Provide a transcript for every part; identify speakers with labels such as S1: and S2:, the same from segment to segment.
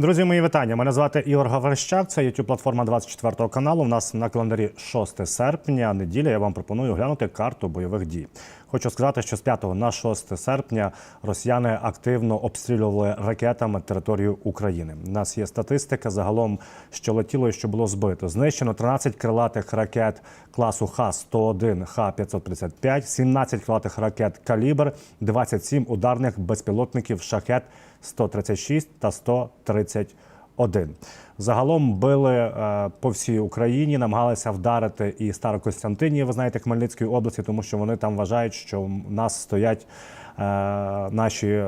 S1: Друзі, мої вітання. Мене звати Ігор Гаврищак. Це youtube платформа 24 каналу. У нас на календарі 6 серпня. Неділя. Я вам пропоную оглянути карту бойових дій. Хочу сказати, що з 5 на 6 серпня росіяни активно обстрілювали ракетами територію України. У нас є статистика загалом, що летіло і що було збито. Знищено 13 крилатих ракет класу Х-101, Х-535, 17 крилатих ракет «Калібр», 27 ударних безпілотників «Шахет» 136 та 131. Загалом били е, по всій Україні, намагалися вдарити і Старокостянтинів, ви знаєте, Хмельницької області, тому що вони там вважають, що в нас стоять е, наші.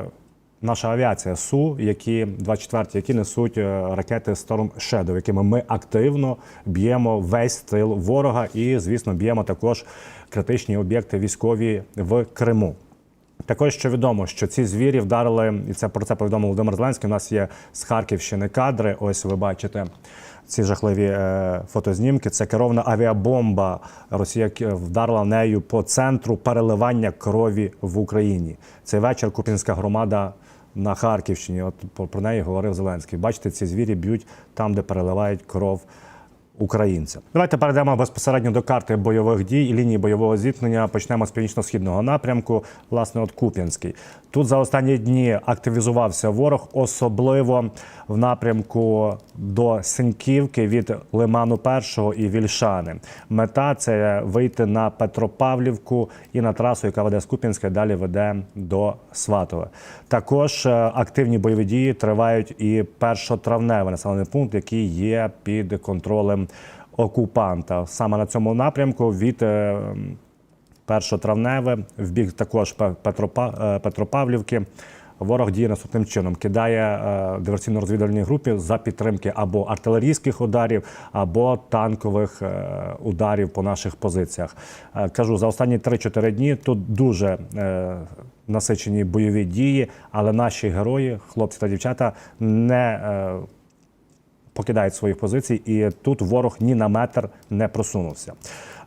S1: Наша авіація Су, які 24, які несуть е, ракети Storm Shadow, якими ми активно б'ємо весь тил ворога, і звісно б'ємо також критичні об'єкти військові в Криму. Також що відомо, що ці звірі вдарили, і це про це повідомив Володимир Зеленський. У нас є з Харківщини кадри. Ось ви бачите ці жахливі е, фотознімки. Це керована авіабомба. Росія вдарила нею по центру переливання крові в Україні. Цей вечір Купінська громада на Харківщині. От про неї говорив Зеленський. Бачите, ці звірі б'ють там, де переливають кров українця. Давайте перейдемо безпосередньо до карти бойових дій і лінії бойового зіткнення. Почнемо з північно-східного напрямку. Власне, от Куп'янський. Тут за останні дні активізувався ворог, особливо в напрямку до Синьківки від Лиману Першого і Вільшани. Мета це вийти на Петропавлівку і на трасу, яка веде з Куп'янська, далі веде до Сватове. Також е, активні бойові дії тривають і першотравневий населений пункт, який є під контролем окупанта. Саме на цьому напрямку від е, першотравневе в бік також е, Петропавлівки. Ворог діє наступним чином: кидає е, диверсійно-розвідувальній групі за підтримки або артилерійських ударів, або танкових е, ударів по наших позиціях. Е, кажу, за останні 3-4 дні тут дуже насичені бойові дії, але наші герої, хлопці та дівчата, не покидають своїх позицій, і тут ворог ні на метр не просунувся.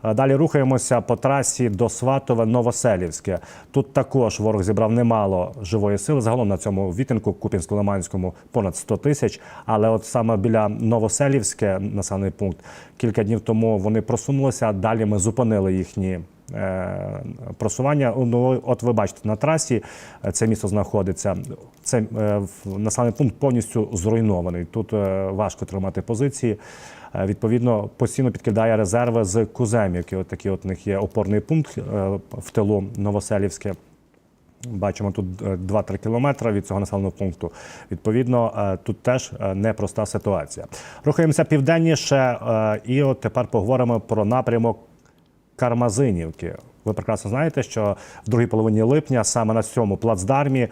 S1: Е, Далі рухаємося по трасі до Сватове Новоселівське. Тут також ворог зібрав немало живої сили. Загалом на цьому відтинку Купінсько-Лиманському понад 100 тисяч. Але от саме біля Новоселівське населений пункт кілька днів тому вони просунулися. Далі ми зупинили їхні. е, Просування, ну от ви бачите на трасі е, це місто знаходиться. Це населений пункт повністю зруйнований. Тут важко тримати позиції. Е, Відповідно, постійно підкидає резерви з Куземівки. От такий от них є опорний пункт е, в тилу Новоселівське. Бачимо тут е, 2-3 кілометри від цього населеного пункту. Відповідно, е, тут теж е, непроста ситуація. Рухаємося південніше, е, і от тепер поговоримо про напрямок Кармазинівки. Ви прекрасно знаєте, що в другій половині липня саме на цьому плацдармі е,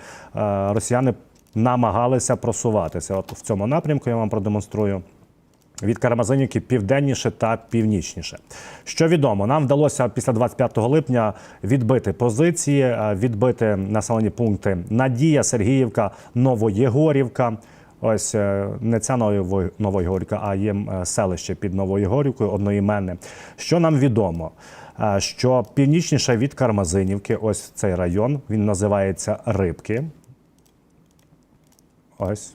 S1: росіяни намагалися просуватися. От в цьому напрямку я вам продемонструю. Від Карамазинівки південніше та північніше. Що відомо, нам вдалося після 25 липня відбити позиції, е, відбити населені пункти Надія, Сергіївка, Новоєгорівка. Ось е, не ця Новоєгорівка, а є е, селище під Новоєгорівкою, одноіменне. Що нам відомо? Що північніше від Кармазинівки, ось цей район, він називається Рибки. Ось.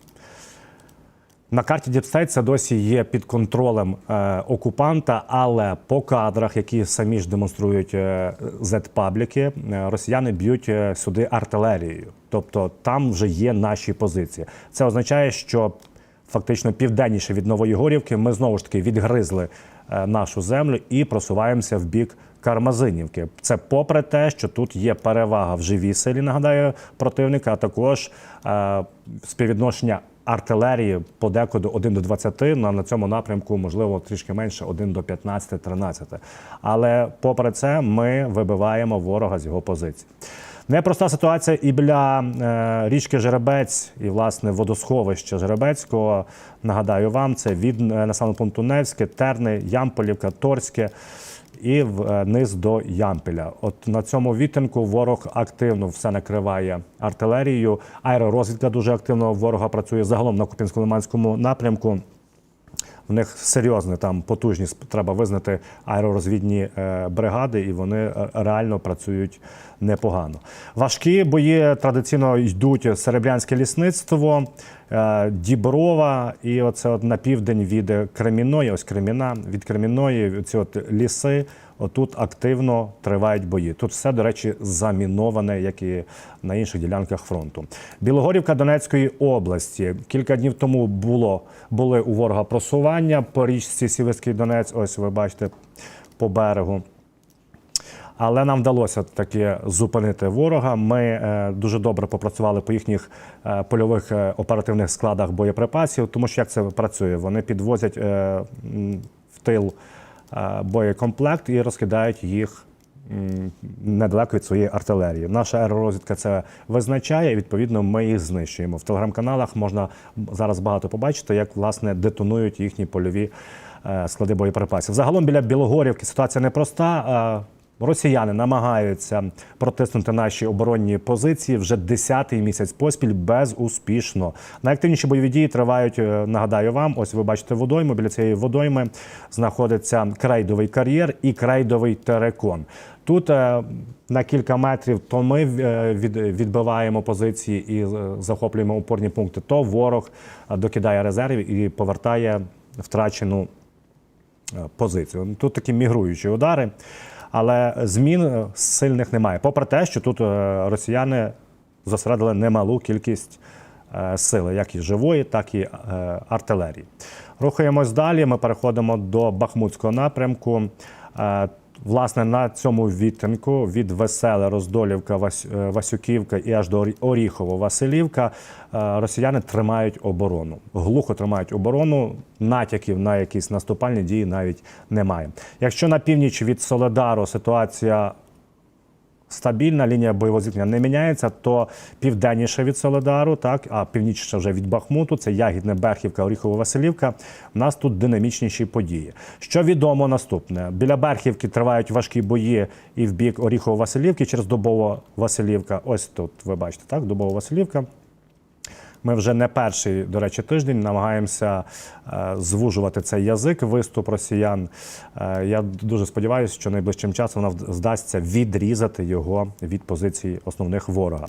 S1: На карті Діпстейт це досі є під контролем е, окупанта, але по кадрах, які самі ж демонструють е, Z-пабліки, е, росіяни б'ють е, сюди артилерією. Тобто там вже є наші позиції. Це означає, що фактично південніше від Новоєгорівки ми знову ж таки відгризли е, нашу землю і просуваємося в бік Кармазинівки. Це попри те, що тут є перевага в живій силі, нагадаю, противника, а також е, співвідношення артилерії подекуди 1 до 20, на, на цьому напрямку, можливо, трішки менше 1 до 15-13. Але попри це ми вибиваємо ворога з його позицій. Непроста ситуація і біля е, річки Жеребець, і власне водосховища Жеребецького. Нагадаю вам, це від е, населеного пункту Невське, Терни, Ямполівка, Торське і вниз до Ямпеля. От на цьому відтинку ворог активно все накриває артилерією. Аеророзвідка дуже активно ворога працює загалом на Купінсько-Лиманському напрямку. В них серйозні там потужні треба визнати аеророзвідні е, бригади, і вони е, реально працюють непогано. Важкі бої традиційно йдуть серебрянське лісництво, е, Діброва, і оце от на південь від Креміної, ось Креміна, від Креміної, ці от ліси. Отут активно тривають бої. Тут все, до речі, заміноване, як і на інших ділянках фронту. Білогорівка Донецької області. Кілька днів тому було, були у ворога просування по річці Сіверський Донець. Ось ви бачите по берегу. Але нам вдалося таки зупинити ворога. Ми е, дуже добре попрацювали по їхніх е, польових е, оперативних складах боєприпасів, тому що як це працює? Вони підвозять в тил боєкомплект і розкидають їх недалеко від своєї артилерії. Наша аеророзвідка це визначає, і відповідно ми їх знищуємо. В телеграм-каналах можна зараз багато побачити, як власне детонують їхні польові е, склади боєприпасів. Загалом біля Білогорівки ситуація непроста. Росіяни намагаються протиснути наші оборонні позиції вже 10-й місяць поспіль безуспішно. Найактивніші бойові дії тривають. е, Нагадаю вам, ось ви бачите водойму. Біля цієї водойми знаходиться крейдовий кар'єр і крейдовий терекон. Тут е, на кілька метрів то ми е, відбиваємо позиції і захоплюємо опорні пункти, то ворог докидає резервів і повертає втрачену позицію. Тут такі мігруючі удари, але змін е, сильних немає. Попри те, що тут е, росіяни зосередили немалу кількість е, сили, як і живої, так і артилерії. Рухаємось далі. Ми переходимо до Бахмутського напрямку. Власне, на цьому відтинку від Веселе, Роздолівка, е, Васюківка і аж до Орі- Оріхово, Василівка е, росіяни тримають оборону. Глухо тримають оборону, натяків на якісь наступальні дії навіть немає. Якщо на північ від Соледару ситуація стабільна, лінія бойового зіткнення не міняється, то південніше від Соледару, так, а північніше вже від Бахмуту, це Ягідне, Берхівка, Оріхово-Василівка. У нас тут динамічніші події. Що відомо наступне? Біля Берхівки тривають важкі бої і в бік Оріхово-Василівки через Добово-Василівка. Ось тут ви бачите, так, Добово-Василівка. Ми вже не перший, до речі, тиждень намагаємося е, звужувати цей язик, виступ росіян. Е, я дуже сподіваюся, що найближчим часом нам здасться відрізати його від позиції основних ворога.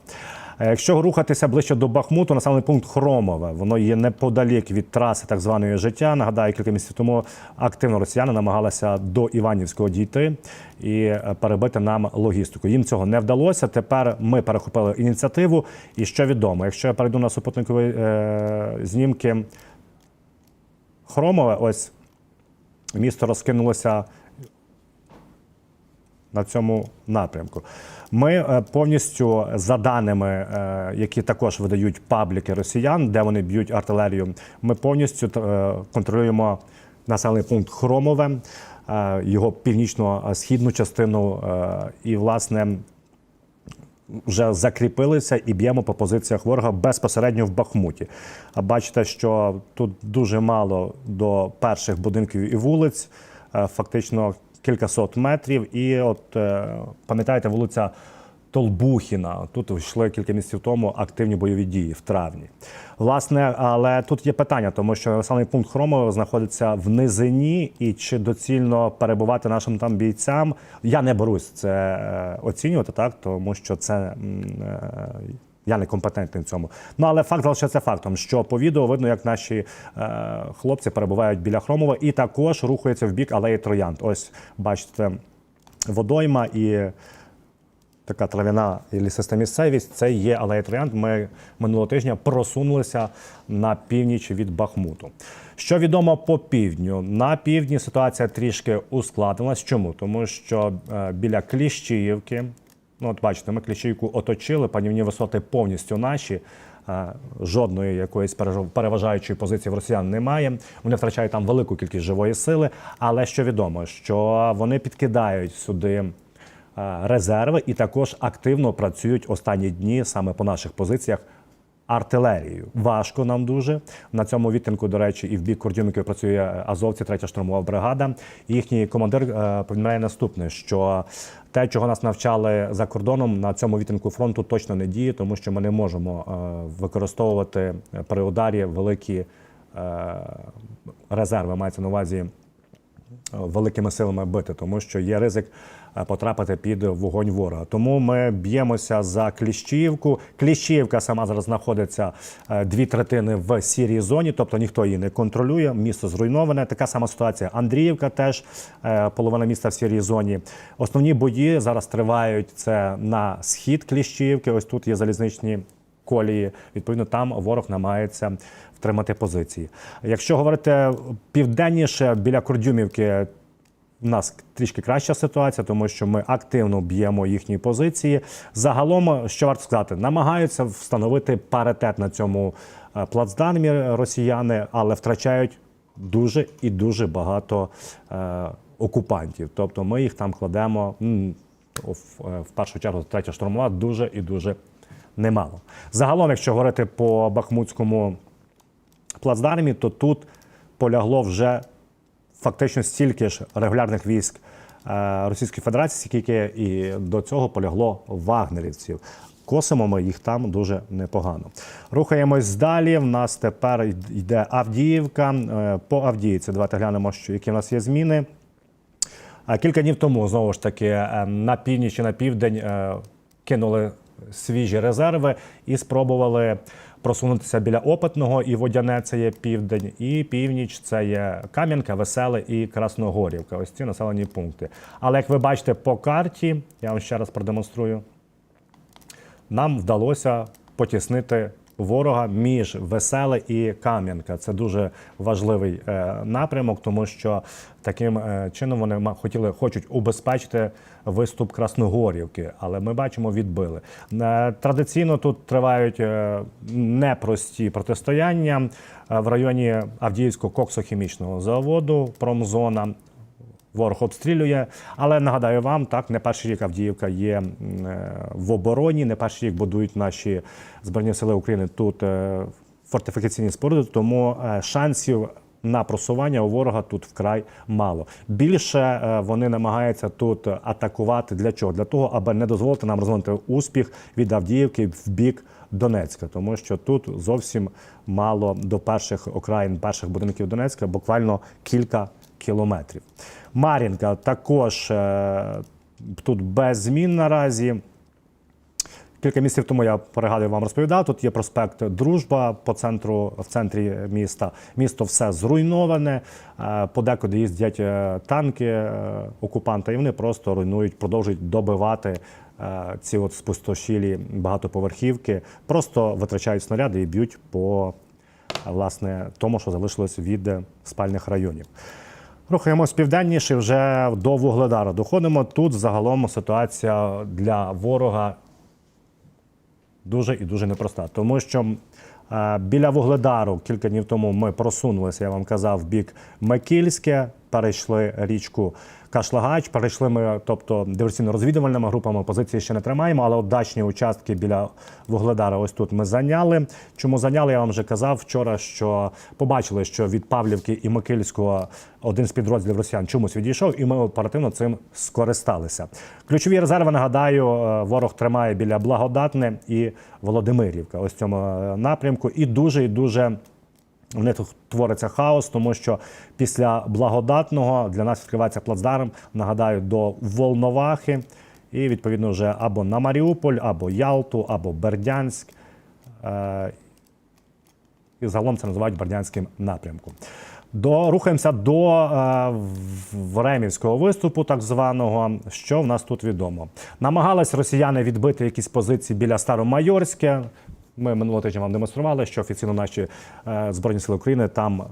S1: Е, Якщо рухатися ближче до Бахмуту, населений пункт Хромове, воно є неподалік від траси так званої життя. Нагадаю, кілька місяців тому активно росіяни намагалися до Іванівського дійти і е, перебити нам логістику. Їм цього не вдалося. Тепер ми перехопили ініціативу. І що відомо, якщо я перейду на супутникові е, знімки Хромове, ось місто розкинулося на цьому напрямку. Ми е, повністю за даними, е, які також видають пабліки росіян, де вони б'ють артилерію, ми повністю е, контролюємо населений пункт Хромове, його північно-східну частину і, власне, вже закріпилися і б'ємо по позиціях ворога безпосередньо в Бахмуті. А бачите, що тут дуже мало до перших будинків і вулиць, фактично кількасот метрів. І от е, пам'ятаєте, вулиця Толбухіна. Тут йшли кілька місяців тому активні бойові дії в травні. Власне, але тут є питання, тому що населений пункт Хромове знаходиться в низині, і чи доцільно перебувати нашим там бійцям? Я не берусь це е, оцінювати, так тому що це. Я не компетентний в цьому. Ну але факт залишається фактом, що по відео видно, як наші е, хлопці перебувають біля Хромова і також рухаються в бік алеї Троянд. Ось бачите, водойма і така трав'яна і лісиста місцевість. Це є алея Троянд. Ми минулого тижня просунулися на північ від Бахмуту. Що відомо по півдню? На півдні ситуація трішки ускладнилась. Чому? Тому що е, біля Кліщіївки, ну от бачите, ми Кліщійку оточили, панівні висоти повністю наші. Е, Жодної якоїсь переважаючої позиції в росіян немає. Вони втрачають там велику кількість живої сили. Але що відомо, що вони підкидають сюди е, резерви і також активно працюють останні дні саме по наших позиціях. Артилерією важко нам дуже на цьому відтинку. До речі, і в бік Кордюмівки працює Азовці, третя штурмова бригада. Їхній командир е, повідомляє наступне: що те, чого нас навчали за кордоном, на цьому відтинку фронту точно не діє, тому що ми не можемо е, використовувати при ударі великі е, резерви. Мається на увазі великими силами бити, тому що є ризик е, потрапити під вогонь ворога. Тому ми б'ємося за Кліщівку. Кліщівка сама зараз знаходиться е, дві третини в сірій зоні, тобто ніхто її не контролює. Місто зруйноване. Така сама ситуація. Андріївка теж е, половина міста в сірій зоні. Основні бої зараз тривають це на схід Кліщівки. Ось тут є залізничні колії. Відповідно, там ворог намагається втримати позиції. Якщо говорити південніше біля Кордюмівки. У нас трішки краща ситуація, тому що ми активно б'ємо їхні позиції. Загалом, що варто сказати, намагаються встановити паритет на цьому е, плацдармі росіяни, але втрачають дуже і дуже багато е, окупантів. Тобто ми їх там кладемо е, в першу чергу третя штурмова дуже і дуже немало. Загалом, якщо говорити по Бахмутському плацдармі, то тут полягло вже фактично стільки ж регулярних військ е, Російської Федерації, скільки і до цього полягло вагнерівців. Косимо ми їх там дуже непогано. Рухаємось далі. В нас тепер йде Авдіївка. Е, По Авдіївці давайте глянемо, що які в нас є зміни. А Кілька днів тому знову ж таки е, на північ і на південь е, кинули свіжі резерви і спробували просунутися біля опитного і водяне це є південь, і північ це є Кам'янка, Веселе і Красногорівка. Ось ці населені пункти. Але як ви бачите по карті, я вам ще раз продемонструю нам вдалося потіснити ворога між Веселе і Кам'янка. Це дуже важливий е, напрямок, тому що таким е, чином вони хотіли хочуть убезпечити виступ Красногорівки, але ми бачимо, відбили. Е, традиційно тут тривають е, непрості протистояння е, в районі Авдіївського коксохімічного заводу Промзона. Ворог обстрілює, але нагадаю вам, так не перший рік Авдіївка є в обороні, не перший рік будують наші збройні сили України тут фортифікаційні споруди, тому шансів на просування у ворога тут вкрай мало. Більше е, вони намагаються тут атакувати для чого? Для того, аби не дозволити нам розвинути успіх від Авдіївки в бік Донецька, тому що тут зовсім мало до перших окраїн, перших будинків Донецька, буквально кілька кілометрів. Мар'їнка також е, тут без змін наразі. Кілька місяців тому я пригадую, вам розповідав. Тут є проспект Дружба по центру в центрі міста. Місто все зруйноване. е, Подекуди їздять е, танки е, окупанта, і вони просто руйнують, продовжують добивати ці от спустошілі багатоповерхівки. Просто витрачають снаряди і б'ють по власне тому, що залишилось від спальних районів. Рухаємось південніше вже до Вугледара. Доходимо тут. Загалом ситуація для ворога дуже і дуже непроста, тому що е, біля Вугледару кілька днів тому ми просунулися, я вам казав, в бік Микільське, перейшли річку Кашлагач, перейшли ми, тобто диверсійно-розвідувальними групами, позиції ще не тримаємо, але от дачні участки біля Вугледара ось тут ми зайняли. Чому зайняли, я вам вже казав вчора, що побачили, що від Павлівки і Микильського один з підрозділів росіян чомусь відійшов, і ми оперативно цим скористалися. Ключові резерви, нагадаю, е, ворог тримає біля Благодатне і Володимирівка. Ось цьому е, напрямку. І дуже і дуже. В них твориться хаос, тому що після благодатного для нас відкривається плацдарм, нагадаю, до Волновахи, і відповідно вже або на Маріуполь, або Ялту, або Бердянськ. Е, і загалом це називають Бердянським напрямком. До, рухаємося до е, Времівського виступу, так званого. Що в нас тут відомо? Намагались росіяни відбити якісь позиції біля Старомайорське. Ми минулого тижня вам демонстрували, що офіційно наші е, Збройні Сили України там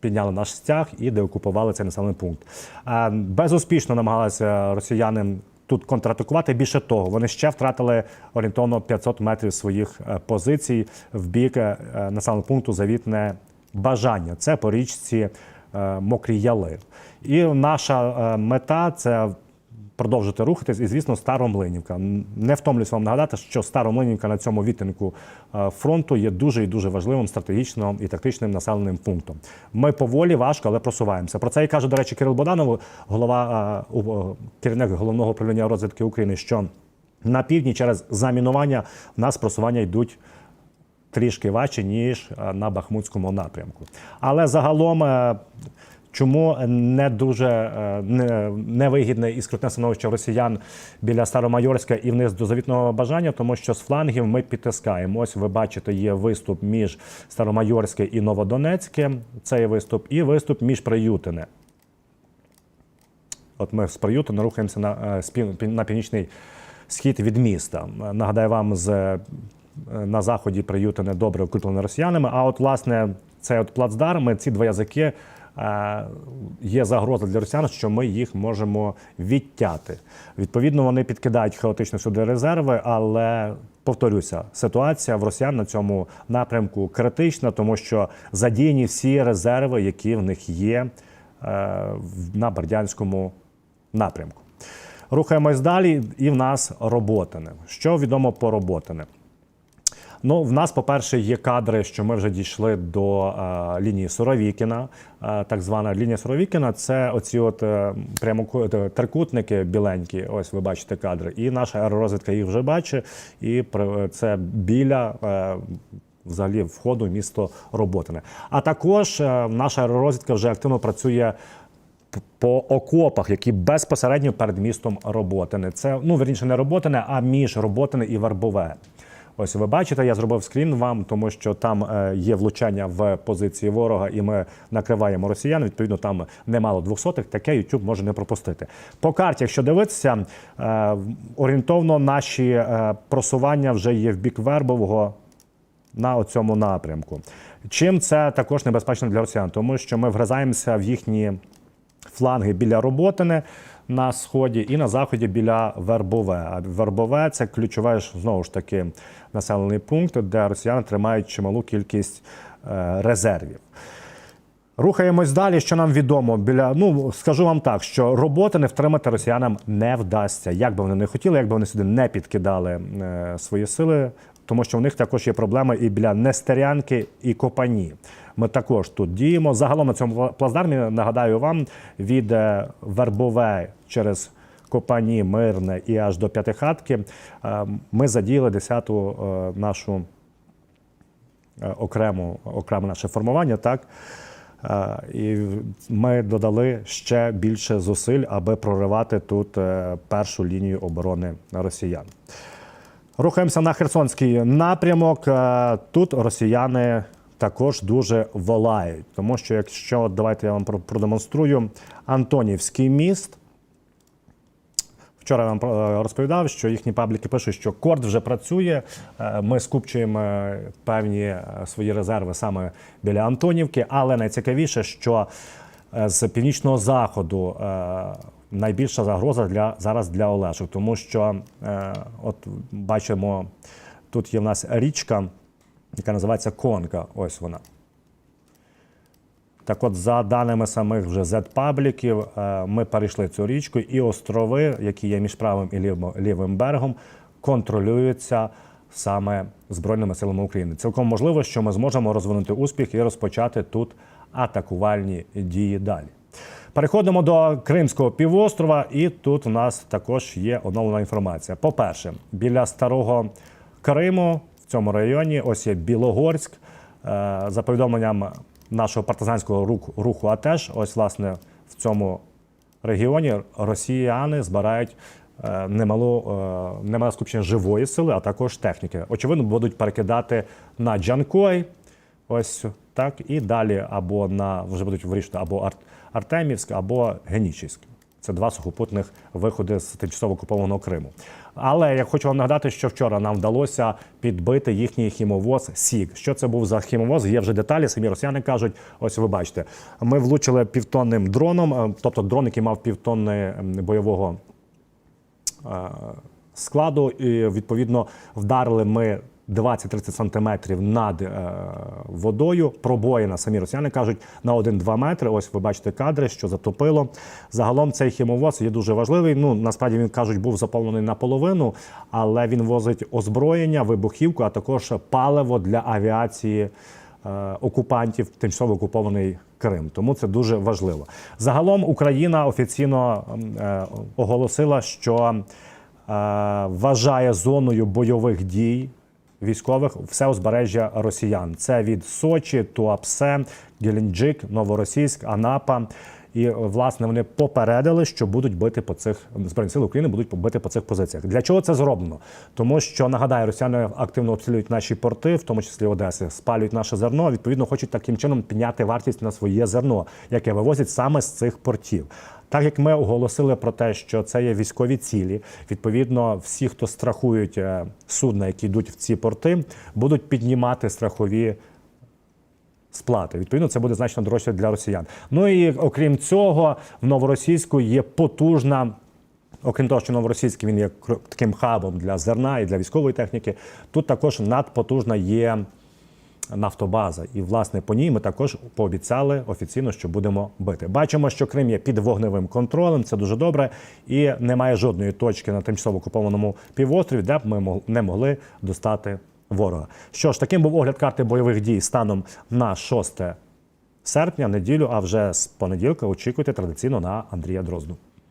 S1: підняли наш стяг і деокупували цей населений пункт. Е, Безуспішно намагалися росіяни тут контратакувати. Більше того, вони ще втратили орієнтовно 500 метрів своїх е, позицій в бік населеного пункту Завітне Бажання. Це по річці е, Мокрі Яли. І наша мета це продовжити рухатись. І, звісно, Старомлинівка. Не втомлюсь вам нагадати, що Старомлинівка на цьому відтинку е, фронту є дуже і дуже важливим стратегічним і тактичним населеним пунктом. Ми поволі, важко, але просуваємося. Про це і каже, до речі, Кирил Боданов, голова е, керівник головного управління розвідки України, що на півдні через замінування в нас просування йдуть трішки важче, ніж е, на Бахмутському напрямку. Але загалом, е, Чому не дуже е, не- невигідне і скрутне становище росіян біля Старомайорська і вниз до завітного бажання, тому що з флангів ми підтискаємо. Ось ви бачите, є виступ між Старомайорське і Новодонецьке. Цей виступ, і виступ між Приютине. От ми з Приютина рухаємося на, е, на північний схід від міста. Нагадаю вам, з, е, на заході Приютине добре окуплене росіянами. А от, власне, цей от плацдарм, ці два язики є загроза для росіян, що ми їх можемо відтяти. Відповідно, вони підкидають хаотично сюди резерви, але. Повторюся, ситуація в росіян на цьому напрямку критична, тому що задіяні всі резерви, які в них є е, на Бердянському напрямку. Рухаємось далі, і в нас роботине. Що відомо по роботине? Ну, в нас, по-перше, є кадри, що ми вже дійшли до е, лінії Суровікіна. Е, так звана лінія Суровікіна це оці от е, прямоку- е, трикутники біленькі. Ось ви бачите кадри. І наша аеророзвідка їх вже бачить. І це біля. Е, Взагалі входу в місто Роботине. А також е, наша аеророзвідка вже активно працює по окопах, які безпосередньо перед містом Роботине. Це ну верніше не Роботине, а між Роботине і Вербове. Ось ви бачите, я зробив скрін вам, тому що там е, є влучання в позиції ворога, і ми накриваємо росіян. Відповідно, там немало двохсотих. Таке YouTube може не пропустити. По карті, якщо дивитися, е, орієнтовно наші е, просування вже є в бік Вербового на цьому напрямку. Чим це також небезпечно для росіян? Тому що ми вгризаємося в їхні фланги біля Роботине на сході і на заході біля Вербове. А Вербове це ключове знову ж таки населений пункт, де росіяни тримають чималу кількість е, резервів. Рухаємось далі. Що нам відомо біля ну скажу вам так, що роботи не втримати росіянам не вдасться. Як би вони не хотіли, як би вони сюди не підкидали е, свої сили, тому що в них також є проблеми і біля Нестерянки і Копані. Ми також тут діємо. Загалом на цьому плацдармі нагадаю вам від е, Вербове через Копані, Мирне і аж до П'ятихатки. е, Ми задіяли 10-ту е, нашу окрему, окреме наше формування, так. І ми додали ще більше зусиль, аби проривати тут першу лінію оборони росіян. Рухаємося на Херсонський напрямок. Е, Тут росіяни також дуже волають, тому що якщо давайте я вам продемонструю Антонівський міст. Вчора я вам е, розповідав, що їхні пабліки пишуть, що корд вже працює. Е, Ми скупчуємо певні свої резерви саме біля Антонівки. Але найцікавіше, що з північного заходу найбільша загроза для зараз для Олешок, тому що е, от бачимо, тут є в нас річка, яка називається Конка. Ось вона. Так от, за даними самих вже Z-пабліків, е, ми перейшли цю річку, і острови, які є між правим і лівим, лівим берегом, контролюються саме Збройними силами України. Цілком можливо, що ми зможемо розвинути успіх і розпочати тут атакувальні дії далі. Переходимо до Кримського півострова, і тут у нас також є оновлена інформація. По-перше, біля старого Криму в цьому районі ось є Білогорськ. Е, За повідомленням нашого партизанського руху, руху АТЕШ, ось власне в цьому регіоні росіяни збирають е, немалу, е, скупчення живої сили, а також техніки. Очевидно, будуть перекидати на Джанкой, ось так, і далі або на вже будуть вирішувати або Ар- Артемівськ, або Генічівськ. Це два сухопутних виходи з тимчасово окупованого Криму. Але я хочу вам нагадати, що вчора нам вдалося підбити їхній хімовоз Сік. Що це був за хімовоз? Є вже деталі. Самі росіяни кажуть: ось ви бачите, ми влучили півтонним дроном, е, тобто дрон, який мав півтонни бойового е, складу. І відповідно вдарили ми 20-30 сантиметрів над е, водою. Пробоїна, самі росіяни кажуть, на 1-2 метри. Ось ви бачите кадри, що затопило. Загалом цей хімовоз є дуже важливий. Ну насправді він кажуть, був заповнений наполовину, але він возить озброєння, вибухівку, а також паливо для авіації. е, Окупантів тимчасово окупований Крим, тому це дуже важливо. Загалом Україна офіційно е, оголосила, що е, вважає зоною бойових дій військових все узбережжя росіян. Це від Сочі, Туапсе, Геленджик, Новоросійськ, Анапа. І власне вони попередили, що будуть бити по цих збройні сили України, будуть бити по цих позиціях. Для чого це зроблено? Тому що нагадаю, росіяни активно обстрілюють наші порти, в тому числі Одеси, спалюють наше зерно. Відповідно, хочуть таким чином підняти вартість на своє зерно, яке вивозять саме з цих портів. Так як ми оголосили про те, що це є військові цілі, відповідно, всі, хто страхують е, судна, які йдуть в ці порти, будуть піднімати страхові сплати. Відповідно, це буде значно дорожче для росіян. Ну і окрім цього, в новоросійську є потужна. Окрім того, що новоросійський він є таким хабом для зерна і для військової техніки. Тут також надпотужна є нафтобаза. І, власне, по ній ми також пообіцяли офіційно, що будемо бити. Бачимо, що Крим є під вогневим контролем, це дуже добре, і немає жодної точки на тимчасово окупованому півострові, де б ми не могли достати ворога. Що ж, таким був огляд карти бойових дій станом на 6 серпня, неділю, а вже з понеділка очікуйте традиційно на Андрія Дрозду.